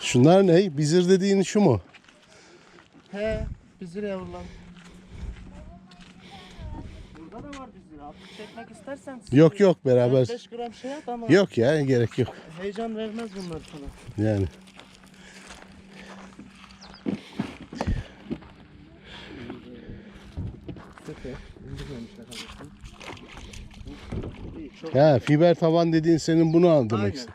Şunlar ne? Bizir dediğin şu mu? He, bizir yavrular. Burada da var bizir. Artık çekmek istersen. Yok yok beraber. 5 gram şey at ama Yok ya gerek yok. heyecan vermez bunlar sana. Yani. Süper. İndirmemişler havasını. İyi, çok Ha fiber taban dediğin senin bunu al demek. Aynen.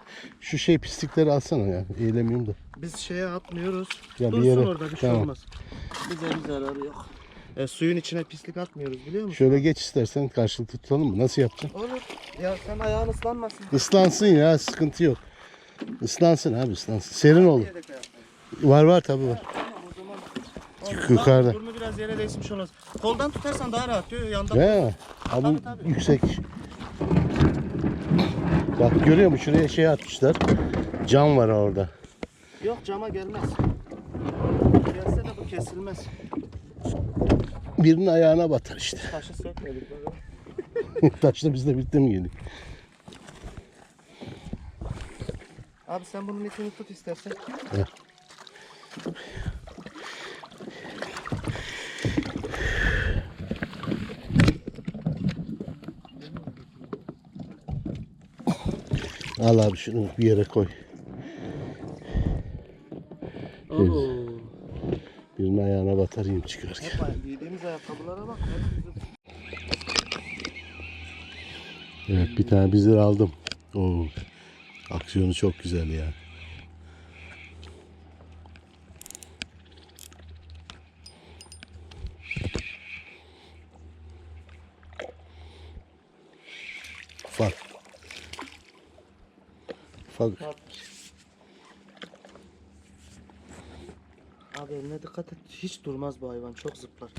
Şu şey pislikleri alsana ya. Eğilemiyorum da. Biz şeye atmıyoruz. Ya bir Dursun yere- orada bir şey tamam. olmaz. Bize bir zararı yok. E, suyun içine pislik atmıyoruz biliyor musun? Şöyle geç istersen karşılıklı tutalım mı? Nasıl yapacaksın? Olur. Ya sen ayağın ıslanmasın. Islansın ya sıkıntı yok. Islansın abi ıslansın. Serin olur. Yedek. Var var tabi var. Tamam o zaman. Yukarıda. Burnu biraz yere değsin olmaz. Koldan tutarsan daha rahat diyor. Yandan He. Abi Tabii, tabii. yüksek. Bak görüyor musun? Şuraya şey atmışlar. Cam var orada. Yok cama gelmez. Gelse de bu kesilmez. Birinin ayağına batar işte. Taşı sökmedik böyle. Taşla bizle birlikte mi geliyor? Abi sen bunun ipini tut istersen. Ver. Al abi şunu bir yere koy. Oo. Birinin ayağına batarayım çıkarken. Giydiğimiz ayakkabılara bak. Evet bir tane bizler aldım. Oo. Aksiyonu çok güzel ya. Ufak. Ufak. Abi eline dikkat et. Hiç durmaz bu hayvan. Çok zıplar.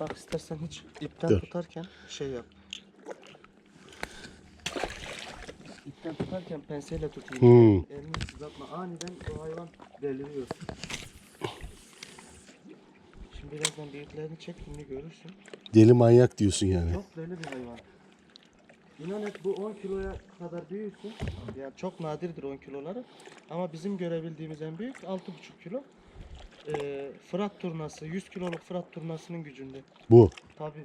Bak istersen hiç ipten Dur. tutarken şey yap. İpten tutarken penseyle tutayım. Hmm. Elini uzatma. Aniden bu hayvan deliriyor. Şimdi birazdan büyüklerini çek şimdi görürsün. Deli manyak diyorsun yani. Çok deli bir hayvan. İnan et bu 10 kiloya kadar büyüsün. Yani çok nadirdir 10 kiloları. Ama bizim görebildiğimiz en büyük 6,5 kilo. Ee, Fırat turnası, 100 kiloluk Fırat turnasının gücünde. Bu. Tabi.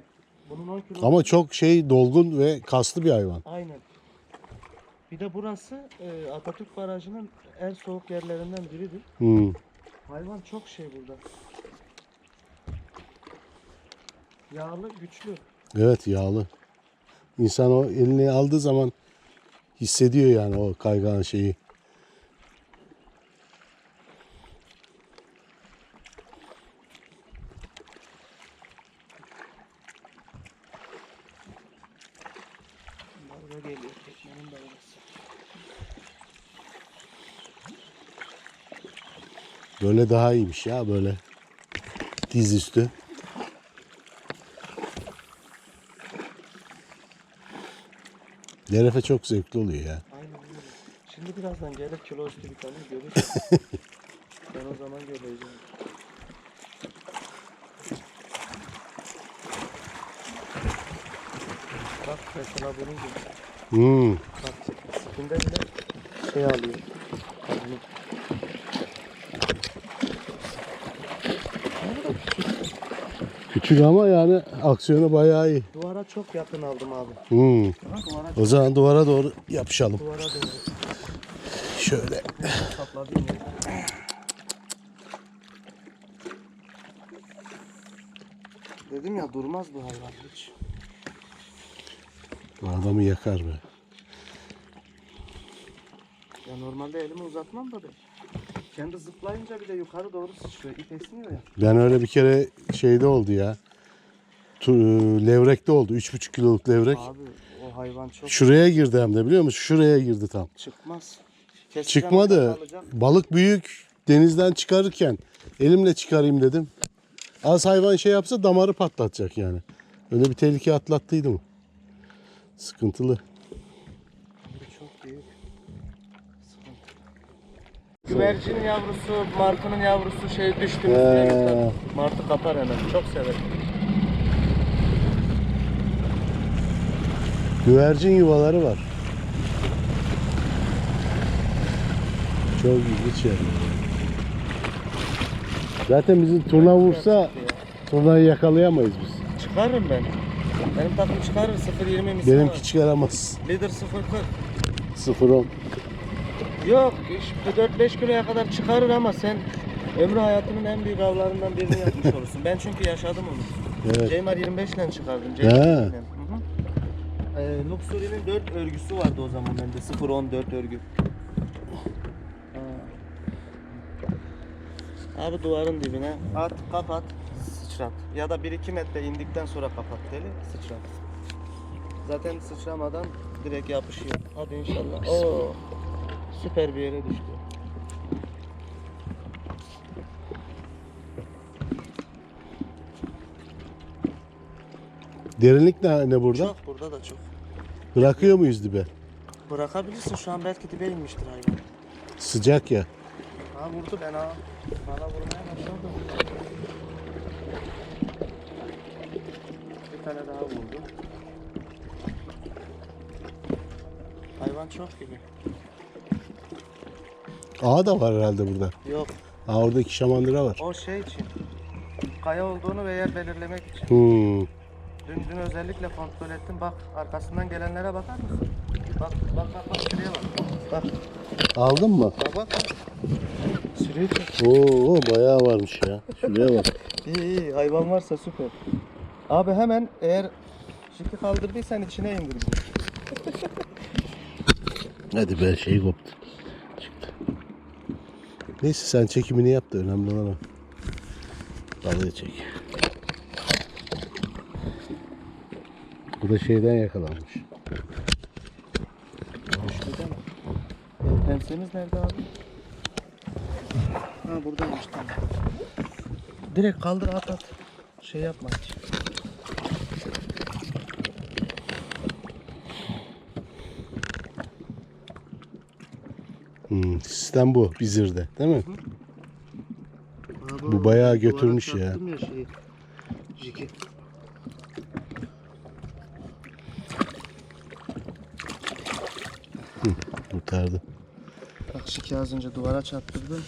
Bunun 10 kilo. Ama çok şey dolgun ve kaslı bir hayvan. Aynen. Bir de burası e, Atatürk Barajı'nın en soğuk yerlerinden biridir. Hmm. Hayvan çok şey burada. Yağlı, güçlü. Evet yağlı. İnsan o elini aldığı zaman hissediyor yani o kaygan şeyi. Böyle daha iyiymiş ya böyle. Dizüstü. Derefe çok zevkli oluyor ya. Aynen öyle. Şimdi birazdan gelir kilo üstü bir tane görürsün. ben o zaman göreceğim. Bak mesela bunun gibi. Hmm. Bak spinde bile şey alıyor. Kadını. Küçük ama yani aksiyonu bayağı iyi. Duvara çok yakın aldım abi. Hmm. Duvara, O zaman duvara doğru yapışalım. duvara doğru Şöyle. Dedim ya durmaz bu hayvan hiç. Bu adamı yakar be. Ya normalde elimi uzatmam da ben. Kendi zıplayınca bir de yukarı doğru sıçrıyor. İp esniyor ya. Ben öyle bir kere şeyde oldu ya. Tu- Levrekte oldu. 3,5 kiloluk levrek. Abi o hayvan çok Şuraya girdi hem de biliyor musun? Şuraya girdi tam. çıkmaz. Keseceğim, Çıkmadı. Balık büyük. Denizden çıkarırken elimle çıkarayım dedim. Az hayvan şey yapsa damarı patlatacak yani. Öyle bir tehlike atlattıydım. Sıkıntılı. Bu çok büyük. Sıkıntı. Güvercin yavrusu, martının yavrusu şey düştü. Martı kapar hemen. Çok sever. Güvercin yuvaları var. Çok ilginç yani. Zaten bizim turna vursa turnayı yakalayamayız biz. Çıkarırım ben. Benim takım çıkarır 0.20 misal. Benimki çıkaramaz. Lider 0.40. 0-10. Yok işte 4-5 kiloya kadar çıkarır ama sen ömrü hayatının en büyük avlarından birini yapmış olursun. Ben çünkü yaşadım onu. Evet. Ceymar 25 ile çıkardım. Ceymar 25 ile. Hı. Ee, Luxury'nin 4 örgüsü vardı o zaman bende. 0-14 örgü. Ha. Abi duvarın dibine at, kapat, sıçrat. Ya da 1-2 metre indikten sonra kapat teli, sıçrat. Zaten sıçramadan direkt yapışıyor. Hadi inşallah. Oo, süper bir yere düştü. Derinlik ne, ne burada? Çok burada da çok. Bırakıyor muyuz dibe? Bırakabilirsin şu an belki dibe inmiştir hayvan. Sıcak ya. Ha vurdu ben ha. Bana vurmaya başladı. Bir tane daha vurdu. Hayvan çok gibi. Ağa da var herhalde burada. Yok Aa orada iki şamandıra var. o şey için. Kaya olduğunu ve yer belirlemek için. Hmm. Dün, dün özellikle kontrol ettim. Bak arkasından gelenlere bakar mısın? Bak bak bak bak şuraya bak. Bak Aldın mı? bak bak. Sürüyor. Oo bayağı varmış ya. Şuraya bak. İyi iyi hayvan varsa süper. Abi hemen eğer şiki kaldırdıysan içine indir bunu. Hadi be şey koptu. Çıktı. Neyse sen çekimini yap da önemli olan o. Balığı çek. Bu da şeyden yakalanmış. E, pensemiz nerede abi? Ha buradaymış tamam. Direkt kaldır at at. Şey yapma hiç. Hmm, sistem bu bizirde değil mi? Abi, Bu bayağı duvara götürmüş ya. çarptım ya Bak şiki az önce duvara çarptırdı.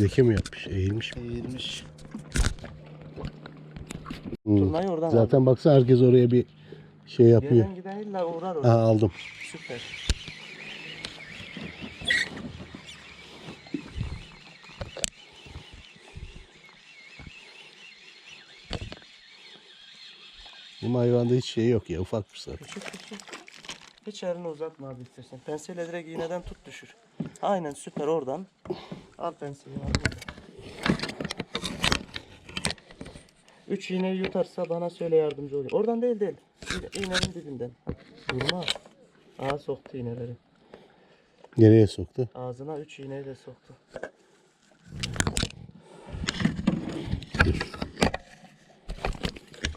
Leke mi yapmış? Eğilmiş. Eğilmiş. Hmm. Turnayı oradan Zaten baksana herkes oraya bir şey yapıyor. Gelen giden illa uğrar Ha oraya. aldım. Süper. Bu hayvanda hiç şey yok ya ufak bir sarı. Küçük küçük. Hiç elini uzatma abi istersen. Penseyle direkt iğneden tut düşür. Aynen süper oradan. Al penseyi abi. Üç iğneyi yutarsa bana söyle yardımcı olayım. Oradan değil değil. İğne- İğnenin dibinden. Durma. Ağa soktu iğneleri. Nereye soktu? Ağzına üç iğneyi de soktu. Dur.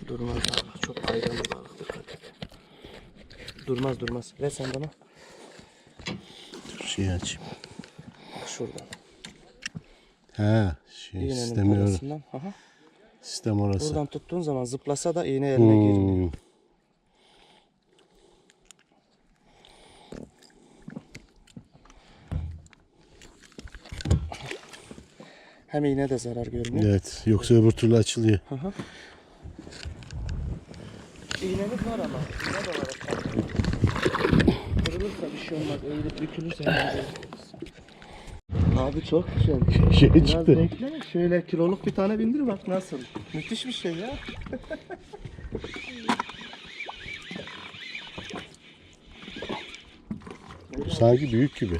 Durmaz abi. Çok hayranlı balık. Dikkat et. Durmaz durmaz. Ver sen bana. Dur şeyi açayım. Şuradan. Ha şey İğnenin sistemi orası. arasından. Aha. Sistem orası. Buradan tuttuğun zaman zıplasa da iğne eline girmiyor. Hmm. Hem iğne de zarar görmüyor. Evet. Yoksa öbür türlü açılıyor. İğnemiz var ama. İğne de var. Bir şey olmaz. Eğilip bükülürse hemen bırakırız. Abi çok güzel. Şey Biraz çıktı. bekle. Şöyle kiloluk bir tane bindir bak nasıl. Müthiş bir şey ya. Sanki büyük gibi.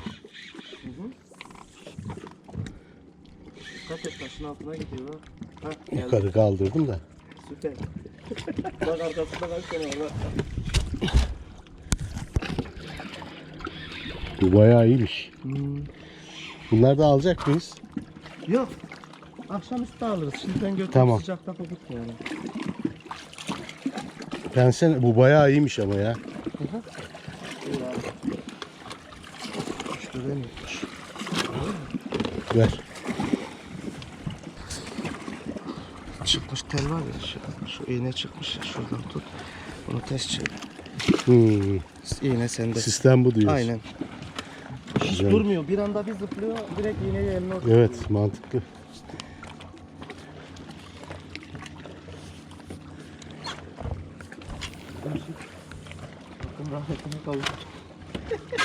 Dikkat et taşın altına gidiyor geldi. Yukarı kaldırdım da. Süper. bak arkasında kaç tane var. bak. Bu bayağı iyiymiş. Hmm. Bunları da alacak mıyız? Yok. Akşamüstü alırız. Şimdiden götürüp Tamam. sıcakta kokutmayalım. Pense bu bayağı iyiymiş ama ya. Ver. Çıkmış tel var ya şu, şu iğne çıkmış ya şuradan tut. Bunu ters çevir. Hmm. İğne sende. Sistem bu diyorsun. Aynen. Hiç Güzel. durmuyor. Bir anda bir zıplıyor. Direkt iğneyi eline oturuyor. Evet mantıklı. Bakın rahmetine kavuştu.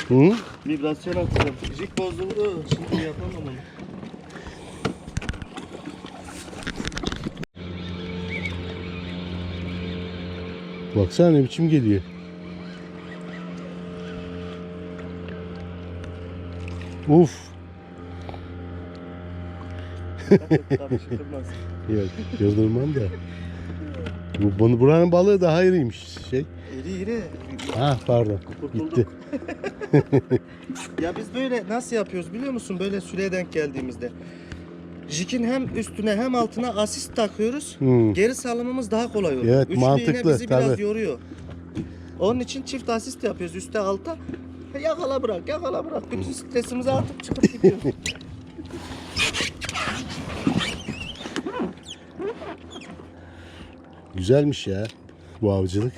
Hı? Vibrasyon atacağım. Jig bozuldu. Şimdi yapamam onu. Baksana ne biçim geliyor. Uf. Yok yıldırmam da. Bu, bunu, buranın balığı daha iriymiş şey. İri iri. Ha pardon. Kurtulduk. Gitti. Ya biz böyle nasıl yapıyoruz biliyor musun? Böyle süreye denk geldiğimizde. Jig'in hem üstüne hem altına asist takıyoruz. Hmm. Geri salımımız daha kolay oluyor. Evet, Üçlü mantıklı, iğne bizi biraz tabii. yoruyor. Onun için çift asist yapıyoruz üstte alta. Yakala bırak, yakala bırak. Bütün stresimizi atıp çıkıp gidiyoruz. Güzelmiş ya bu avcılık.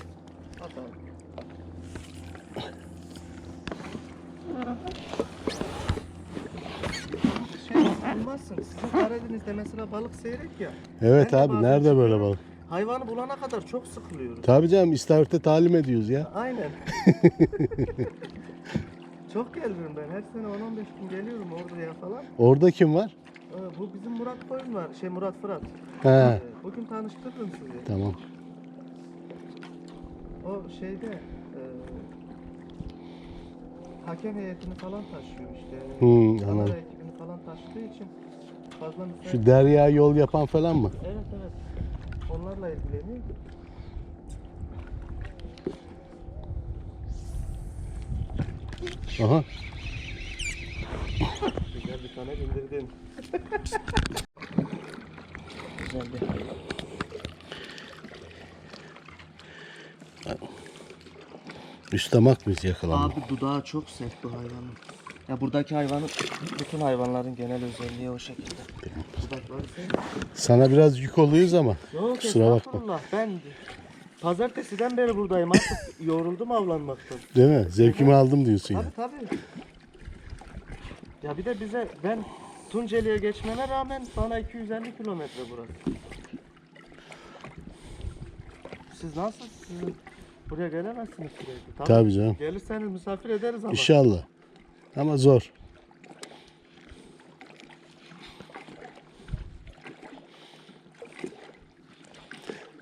Bulmazsın. Sizin Karadeniz'de mesela balık seyrek ya. Evet abi nerede böyle balık? Hayvanı bulana kadar çok sıkılıyoruz. Tabii canım istavritte talim ediyoruz ya. Aynen. çok geliyorum ben. Her sene 10-15 gün geliyorum Ordu'ya falan. Orada kim var? Ee, bu bizim Murat Koyun var. Şey Murat Fırat. He Ee, bugün tanıştırdım sizi. tamam. O şeyde e, hakem heyetini falan taşıyor işte. Hmm, kamera anladım. ekibini falan taşıdığı için fazla müsait. Şu derya yol yapan falan mı? Evet evet. Onlarla ilgileniyor. Aha. Güzel bir tane indirdim. Güzel bir hayvan. Üstemak mıyız yakalanma? Abi dudağı çok sert bu hayvanın. Ya buradaki hayvanın, bütün hayvanların genel özelliği o şekilde. Dudakları sert. Sana biraz yük oluyoruz ama. Yok Kusura bakma. Ben pazartesiden beri buradayım. Artık yoruldum avlanmaktan. Değil mi? Zevkimi aldım diyorsun ya. Tabii tabii. Ya bir de bize ben Tunceli'ye geçmeme rağmen bana 250 kilometre burası. Siz nasıl sizin buraya gelemezsiniz sürekli. Tabii. Canım. Gelirseniz misafir ederiz ama. İnşallah. Ama zor.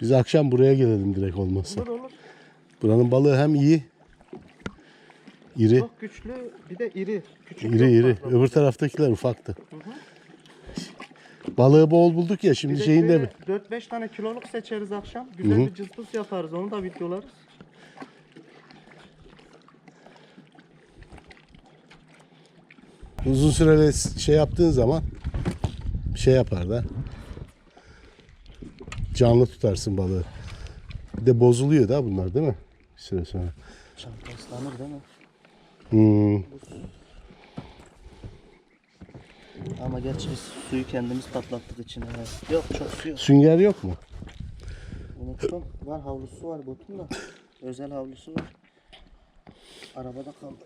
Biz akşam buraya gelelim direkt olmazsa. Olur olur. Buranın balığı hem iyi, iri, Çok güçlü bir de iri. Küçük iri iri. fazla. Öbür taraftakiler ufaktı. Balığı bol bulduk ya Bir şimdi de şeyinde mi? şöyle 4-5 tane kiloluk seçeriz akşam. Güzel Hı hı. bir cızbız yaparız. Onu da videolarız. Uzun süreli şey yaptığın zaman şey yapar da canlı tutarsın balığı. Bir de bozuluyor da bunlar değil mi? Bir süre sonra. Çanta ıslanır değil mi? Hmm. Ama gerçi biz suyu kendimiz patlattık içine. evet. Yok çok su yok. Sünger yok mu? Unuttum. Var havlusu var botun da. Özel havlusu var. Arabada kaldı.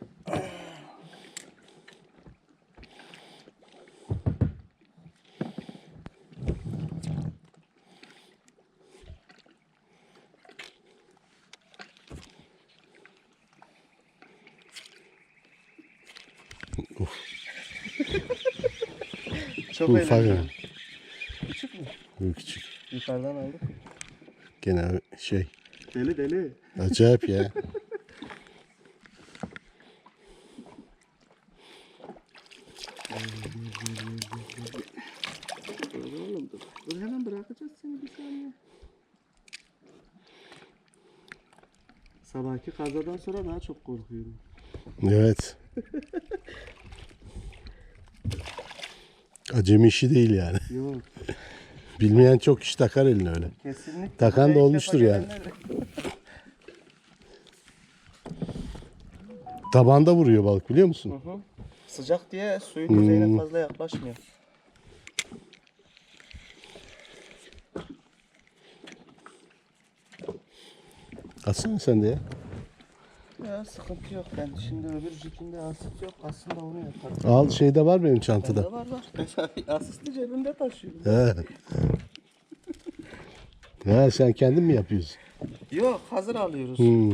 Çok Bu ufak yani. Küçük mü? Bu küçük. Yukarıdan aldık. Gene şey. Deli deli. Acayip ya. Oğlum dur. Dur hemen bırakacağız seni bir saniye. Sabahki kazadan sonra daha çok korkuyorum. Evet. Acemi işi değil yani. Yok. Bilmeyen çok kişi takar eline öyle. Kesinlikle. Takan da olmuştur yani. Tabanda vuruyor balık biliyor musun? Hı hı. Sıcak diye suyun Hmm. yüzeyine fazla yaklaşmıyor. Atsana sen de ya. Ya sıkıntı yok ben şimdi öbür jikinde asist yok aslında onu yaparım. Al şeyde var benim Bende çantada. var var. Mesela asisti cebimde taşıyorum. He. Ha, sen kendin mi yapıyorsun? Yok hazır alıyoruz. Hmm.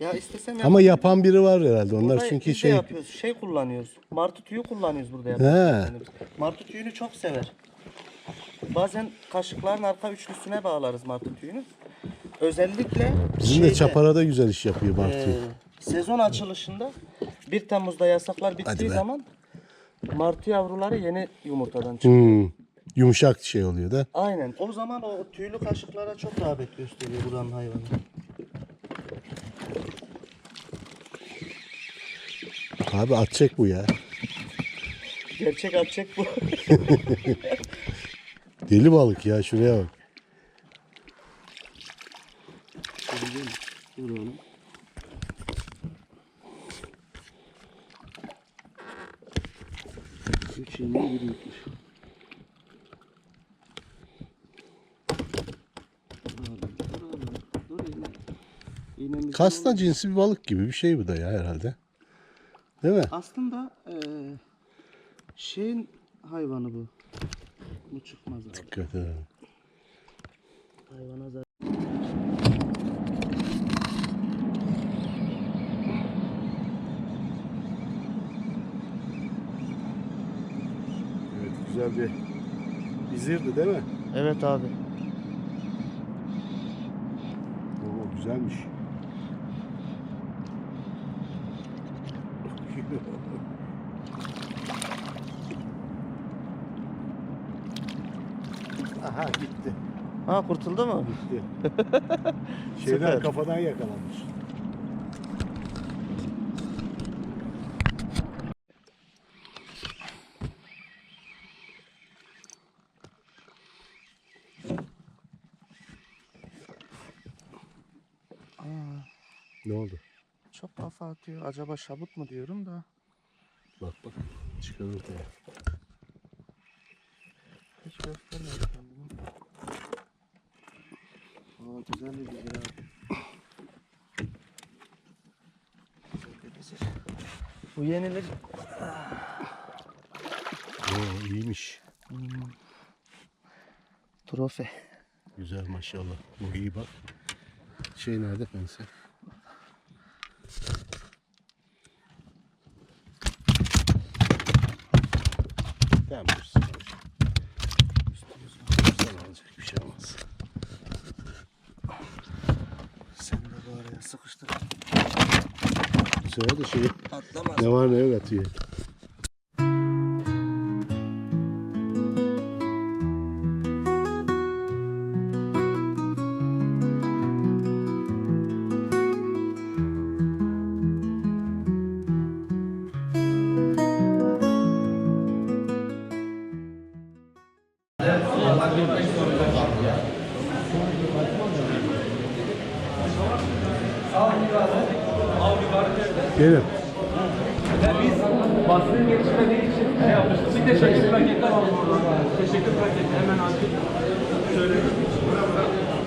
Ya istesem Ama yapan biri var herhalde. Onlar Burada çünkü biz de şey yapıyoruz. Şey kullanıyoruz. Martı tüyü kullanıyoruz burada He. yapıyoruz. Martı tüyünü çok sever. Bazen kaşıkların arka üçlüsüne bağlarız martı tüyünü. Özellikle bizim de şeyde, çaparada güzel iş yapıyor Bartu. Sezon açılışında 1 Temmuz'da yasaklar bittiği be. zaman martı yavruları yeni yumurtadan çıkıyor. Hmm. Yumuşak şey oluyor da. Aynen. O zaman o tüylü kaşıklara çok rağbet gösteriyor buranın hayvanı. Abi atacak bu ya. Gerçek atacak bu. Deli balık ya şuraya bak. Dur oğlum. Üç iğne bir yutmuş. Dur oğlum, dur oğlum, dur iğne. Kasna cinsi bir balık gibi bir şey bu da ya herhalde. Değil mi? Aslında eee şeyin hayvanı bu. Bu çıkmaz abi. Dikkat et. Hayvana zarar. Evet güzel bir izirdi değil mi? Evet abi. Oo güzelmiş. Aha gitti. Ha kurtuldu mu? Gitti. Şeyden Süper. kafadan yakalanmış. Ne oldu? Çok kafa atıyor. Acaba şabut mu diyorum da. Bak bak. Çıkar ortaya. Hiç göstermiyor kendini. Aa güzel bir güzel abi. Bu yenilir. Oo iyiymiş. Trofe. Güzel maşallah. Bu iyi bak. Şey nerede pense? Tamam dursun. Güzel olacak bir şey olmaz. Sen de bu araya sıkıştır. Bu sefer de şey Atlamaz. ne var ne yok atıyor.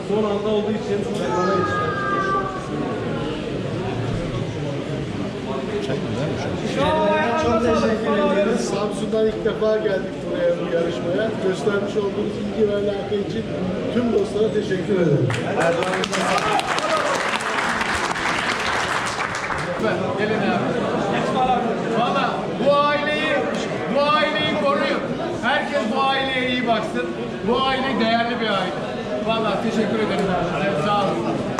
Son anda olduğu için bana yetişti. Çok teşekkür ederiz. Samsun'dan ilk defa geldik buraya bu yarışmaya. Göstermiş olduğunuz ilgi ve alaka için tüm dostlara teşekkür ederim. Gelin abi. Valla bu aileyi, bu aileyi koruyun. Herkes bu aileye iyi baksın. Bu aile değerli bir aile. Valla teşekkür ederim. Sağ olun.